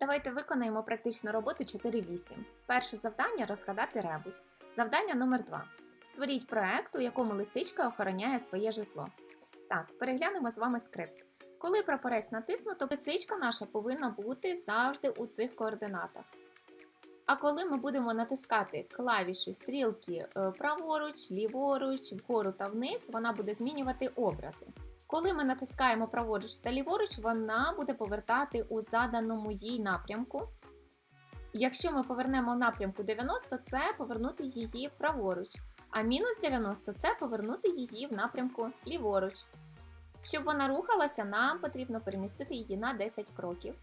Давайте виконаємо практичну роботу 4.8. Перше завдання розгадати ребус. Завдання номер 2. Створіть проект, у якому лисичка охороняє своє житло. Так, переглянемо з вами скрипт. Коли прапорець натиснуто, лисичка наша повинна бути завжди у цих координатах. А коли ми будемо натискати клавіші стрілки е, праворуч, ліворуч, вгору та вниз, вона буде змінювати образи. Коли ми натискаємо праворуч та ліворуч, вона буде повертати у заданому їй напрямку. Якщо ми повернемо в напрямку 90, це повернути її праворуч, а мінус 90 це повернути її в напрямку ліворуч. Щоб вона рухалася, нам потрібно перемістити її на 10 кроків.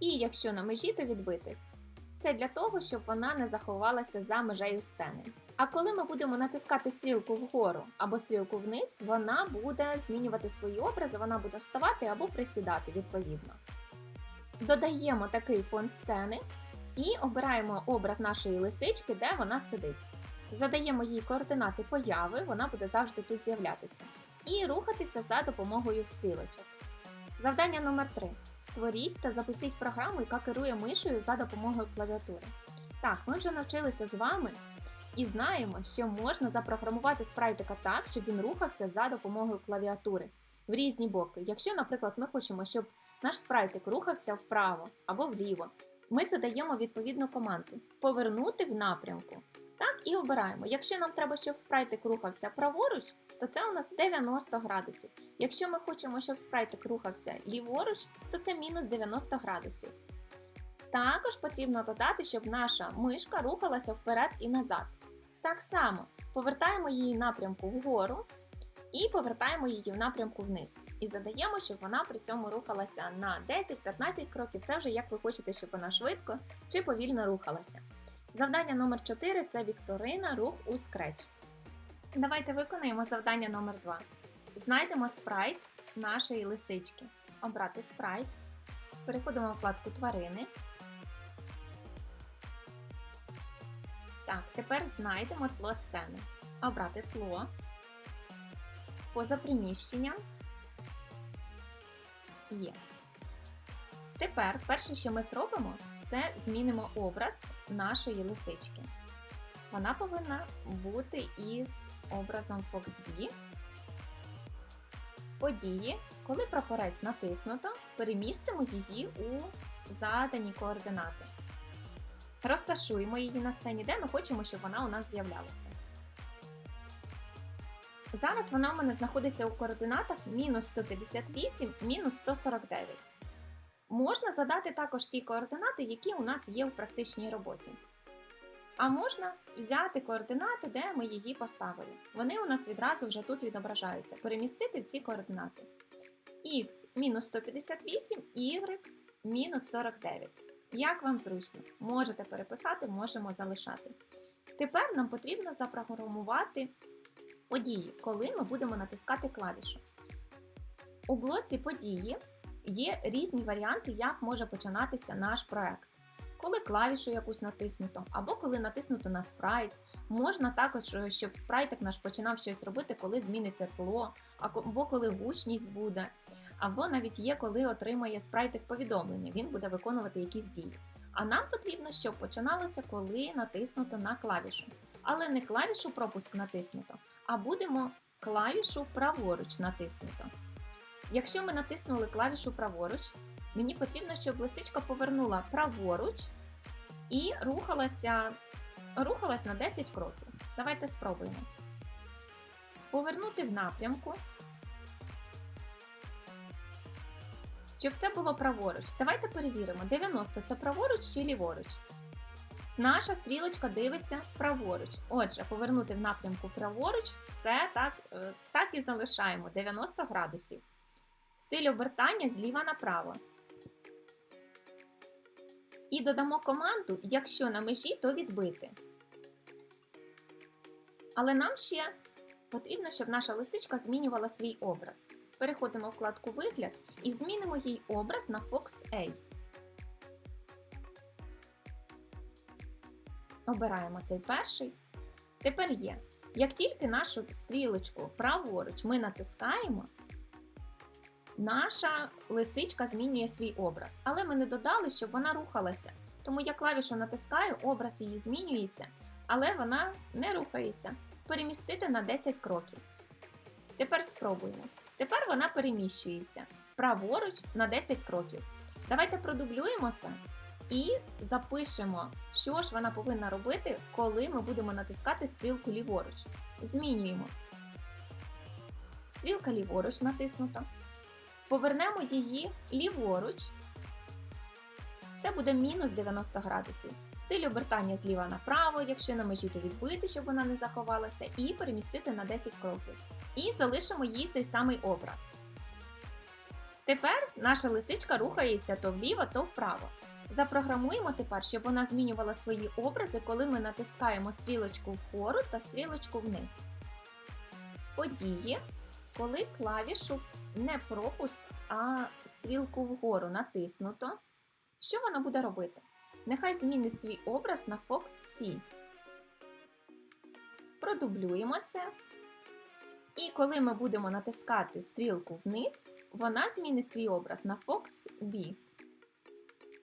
І якщо на межі, то відбити. Це для того, щоб вона не заховалася за межею сцени. А коли ми будемо натискати стрілку вгору або стрілку вниз, вона буде змінювати свої образи, вона буде вставати або присідати відповідно. Додаємо такий фон сцени і обираємо образ нашої лисички, де вона сидить. Задаємо їй координати появи, вона буде завжди тут з'являтися. І рухатися за допомогою стрілочок. Завдання номер 3. Створіть та запустіть програму, яка керує мишею за допомогою клавіатури. Так, ми вже навчилися з вами і знаємо, що можна запрограмувати спрайтика так, щоб він рухався за допомогою клавіатури в різні боки. Якщо, наприклад, ми хочемо, щоб наш спрайтик рухався вправо або вліво, ми задаємо відповідну команду повернути в напрямку. Так, і обираємо. Якщо нам треба, щоб спрайтик рухався праворуч, то це у нас 90 градусів. Якщо ми хочемо, щоб спрайтик рухався ліворуч, то це мінус 90 градусів. Також потрібно додати, щоб наша мишка рухалася вперед і назад. Так само повертаємо її напрямку вгору і повертаємо її в напрямку вниз. І задаємо, щоб вона при цьому рухалася на 10-15 кроків. Це вже як ви хочете, щоб вона швидко чи повільно рухалася. Завдання номер 4 це вікторина рух у Scratch. Давайте виконаємо завдання номер 2. Знайдемо спрайт нашої лисички. Обрати спрайт. Переходимо в вкладку тварини. Так, тепер знайдемо тло сцени. Обрати тло. Поза приміщенням. Є. Тепер перше, що ми зробимо, це змінимо образ нашої лисички. Вона повинна бути із образом Foxbee. Події, коли прапорець натиснуто, перемістимо її у задані координати. Розташуємо її на сцені, де ми хочемо, щоб вона у нас з'являлася. Зараз вона у мене знаходиться у координатах мінус 158, мінус 149. Можна задати також ті координати, які у нас є в практичній роботі. А можна взяти координати, де ми її поставили. Вони у нас відразу вже тут відображаються. Перемістити в ці координати. Х мінус 158, y мінус 49. Як вам зручно? Можете переписати, можемо залишати. Тепер нам потрібно запрограмувати події, коли ми будемо натискати клавішу. У блоці події є різні варіанти, як може починатися наш проект. Коли клавішу якусь натиснуто, або коли натиснуто на спрайт. Можна також, щоб спрайтик наш починав щось робити, коли зміниться тло, або коли гучність буде, або навіть є, коли отримає спрайтик повідомлення, він буде виконувати якісь дії. А нам потрібно, щоб починалося, коли натиснуто на клавішу. Але не клавішу пропуск натиснуто, а будемо клавішу праворуч натиснуто. Якщо ми натиснули клавішу праворуч, мені потрібно, щоб лисичка повернула праворуч і рухалася, рухалась на 10 кроків. Давайте спробуємо. Повернути в напрямку. Щоб це було праворуч. Давайте перевіримо, 90 це праворуч чи ліворуч. Наша стрілочка дивиться праворуч. Отже, повернути в напрямку праворуч, все так, е, так і залишаємо 90 градусів. Стиль обертання зліва направо. І додамо команду, якщо на межі, то відбити. Але нам ще потрібно, щоб наша лисичка змінювала свій образ. Переходимо в вкладку Вигляд і змінимо їй образ на Fox A. Обираємо цей перший. Тепер є. Як тільки нашу стрілочку праворуч ми натискаємо, наша лисичка змінює свій образ, але ми не додали, щоб вона рухалася. Тому я клавішу натискаю, образ її змінюється, але вона не рухається. Перемістити на 10 кроків. Тепер спробуємо. Тепер вона переміщується праворуч на 10 кроків. Давайте продублюємо це і запишемо, що ж вона повинна робити, коли ми будемо натискати стрілку ліворуч. Змінюємо. Стрілка ліворуч натиснута. Повернемо її ліворуч. Це буде мінус 90 градусів. Стиль обертання зліва направо, якщо на межі, то відбити, щоб вона не заховалася, і перемістити на 10 кроків. І залишимо їй цей самий образ. Тепер наша лисичка рухається то вліво, то вправо. Запрограмуємо тепер, щоб вона змінювала свої образи, коли ми натискаємо стрілочку вгору та стрілочку вниз. Події, коли клавішу не пропуск, а стрілку вгору натиснуто. Що вона буде робити? Нехай змінить свій образ на Fox C. Продублюємо це. І коли ми будемо натискати стрілку вниз, вона змінить свій образ на Fox B.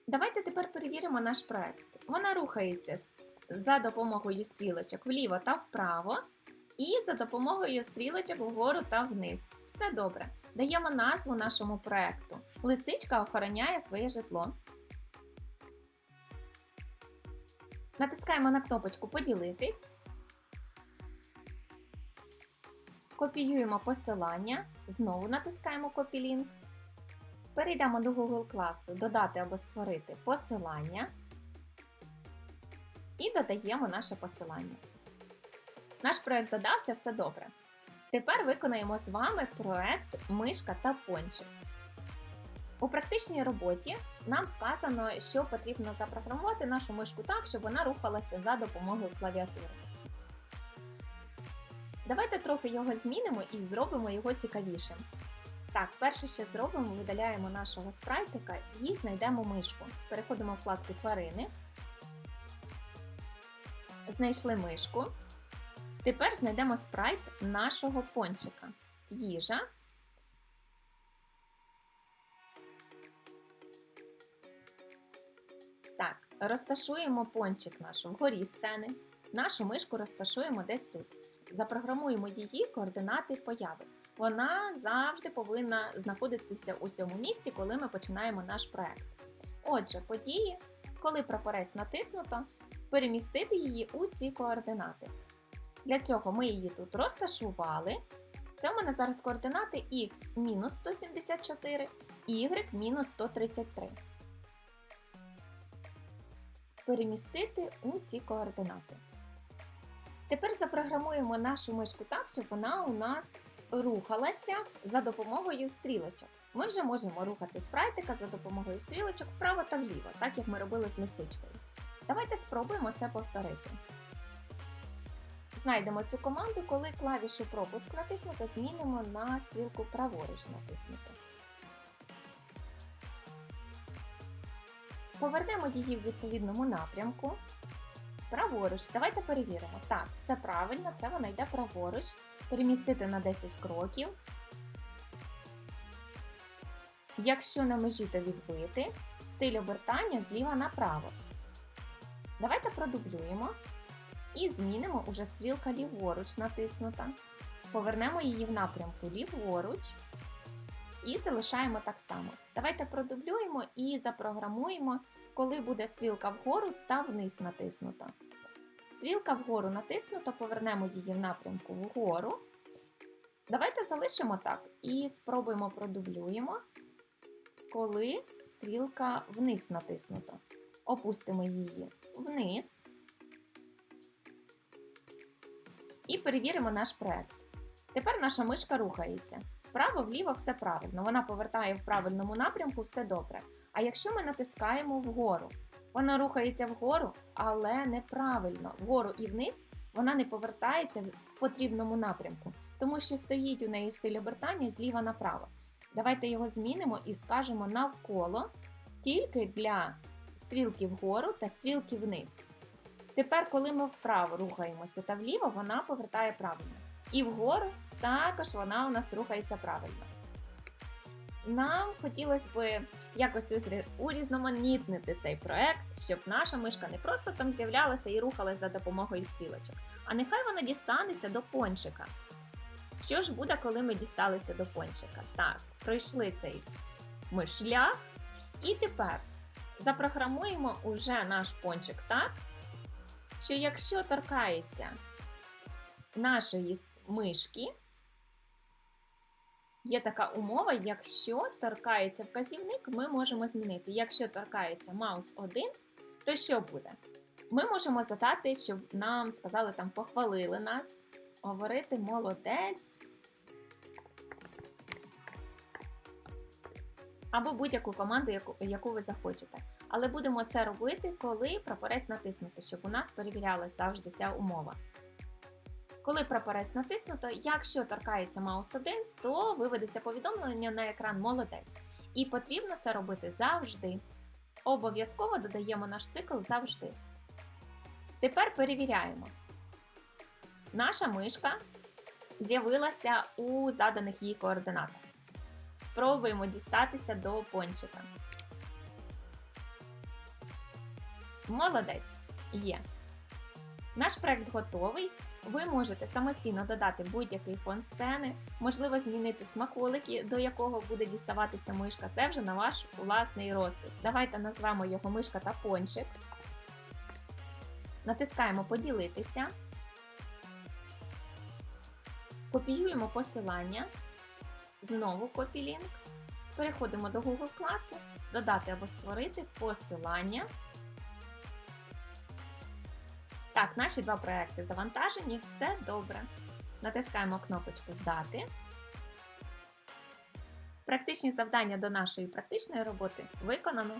Давайте тепер перевіримо наш проект. Вона рухається за допомогою стрілочок вліво та вправо, і за допомогою стрілочок вгору та вниз. Все добре. Даємо назву нашому проекту. Лисичка охороняє своє житло. Натискаємо на кнопочку Поділитись. Копіюємо посилання, знову натискаємо Copy-link. Перейдемо до Google класу Додати або створити посилання і додаємо наше посилання. Наш проект додався, все добре. Тепер виконаємо з вами проект Мишка та пончик. У практичній роботі нам сказано, що потрібно запрограмувати нашу мишку так, щоб вона рухалася за допомогою клавіатури. Давайте трохи його змінимо і зробимо його цікавішим. Так, перше, що зробимо, видаляємо нашого спрайтика і знайдемо мишку. Переходимо в вкладку тварини. Знайшли мишку. Тепер знайдемо спрайт нашого пончика. Їжа. Так, розташуємо пончик наш вгорі сцени. Нашу мишку розташуємо десь тут. Запрограмуємо її координати появи. Вона завжди повинна знаходитися у цьому місці, коли ми починаємо наш проект. Отже, події, коли прапорець натиснуто, перемістити її у ці координати. Для цього ми її тут розташували. Це у мене зараз координати x мінус 174, y мінус 133. Перемістити у ці координати. Тепер запрограмуємо нашу мишку так, щоб вона у нас рухалася за допомогою стрілочок. Ми вже можемо рухати спрайтика за допомогою стрілочок вправо та вліво, так як ми робили з лисичкою. Давайте спробуємо це повторити. Знайдемо цю команду, коли клавішу пропуск натиснуто, змінимо на стрілку праворуч натиснуто. Повернемо її в відповідному напрямку. Праворуч. Давайте перевіримо. Так, все правильно, це вона йде праворуч. Перемістити на 10 кроків. Якщо на межі, то відбити. Стиль обертання зліва направо. Давайте продублюємо. І змінимо уже стрілка ліворуч натиснута. Повернемо її в напрямку ліворуч. І залишаємо так само. Давайте продублюємо і запрограмуємо, коли буде стрілка вгору та вниз натиснута. Стрілка вгору натиснута, повернемо її в напрямку вгору. Давайте залишимо так і спробуємо продублюємо, коли стрілка вниз натиснута. Опустимо її вниз. І перевіримо наш проект. Тепер наша мишка рухається. Вправо-вліво все правильно. Вона повертає в правильному напрямку, все добре. А якщо ми натискаємо вгору, вона рухається вгору, але неправильно. Вгору і вниз вона не повертається в потрібному напрямку, тому що стоїть у неї стиль обертання зліва направо. Давайте його змінимо і скажемо навколо тільки для стрілки вгору та стрілки вниз. Тепер, коли ми вправо рухаємося та вліво, вона повертає правильно. І вгору також вона у нас рухається правильно. нам хотілося б якось урізноманітнити цей проект, щоб наша мишка не просто там з'являлася і рухалась за допомогою стрілочок, а нехай вона дістанеться до пончика. Що ж буде, коли ми дісталися до пончика? Так, пройшли цей ми шлях, і тепер запрограмуємо уже наш пончик так, що якщо торкається нашої мишки, є така умова, якщо торкається вказівник, ми можемо змінити. Якщо торкається маус 1, то що буде? Ми можемо задати, щоб нам сказали там, похвалили нас, говорити молодець. Або будь-яку команду, яку, яку ви захочете. Але будемо це робити, коли прапорець натиснути, щоб у нас перевірялася завжди ця умова. Коли прапорець натиснуто, якщо торкається маус 1, то виведеться повідомлення на екран молодець. І потрібно це робити завжди. Обов'язково додаємо наш цикл завжди. Тепер перевіряємо. Наша мишка з'явилася у заданих їй координатах. Спробуємо дістатися до пончика. Молодець! Є. Наш проект готовий. Ви можете самостійно додати будь-який фон сцени, можливо, змінити смаколики, до якого буде діставатися мишка. Це вже на ваш власний розсуд. Давайте назвемо його мишка та пончик. Натискаємо поділитися. Копіюємо посилання. Знову копілінк. Переходимо до Google класу, додати або створити посилання. Так, наші два проекти завантажені, все добре. Натискаємо кнопочку Здати. Практичні завдання до нашої практичної роботи виконано.